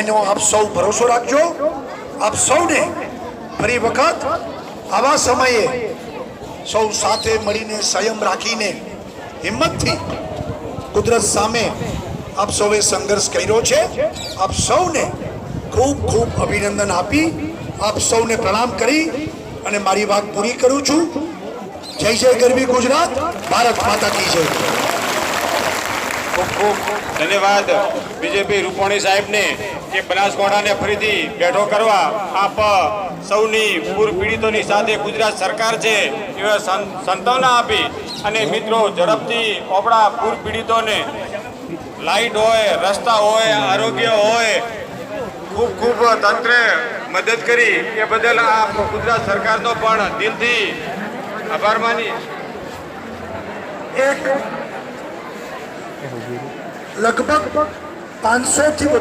એનો આપ સૌ ભરોસો રાખજો. આપ સૌને ફરી વખત આવા સમયે સૌ સાથે મળીને સંયમ રાખીને હિંમતથી કુદરત સામે આપ સૌએ સંઘર્ષ કર્યો છે. આપ સૌને ખૂબ ખૂબ અભિનંદન આપી, આપ સૌને પ્રણામ કરી અને મારી વાત પૂરી કરું છું. જય જય ગરબી ગુજરાત, ભારત માતા કી જય. ખૂબ ધન્યવાદ બીજેપી રૂપાણી સાહેબને કે બનાસકાંઠાને ફરીથી બેઠો કરવા આપ સૌની પૂર પીડિતોની સાથે ગુજરાત સરકાર છે એવા સંતાવના આપી અને મિત્રો ઝડપથી આપણા પૂર પીડિતોને લાઇટ હોય, રસ્તા હોય, આરોગ્ય હોય, ખૂબ ખૂબ તંત્રે મદદ કરી એ બદલ આ ગુજરાત સરકારનો પણ દિલથી આભાર માની. એક લગભગ પાંચસો થી વધુ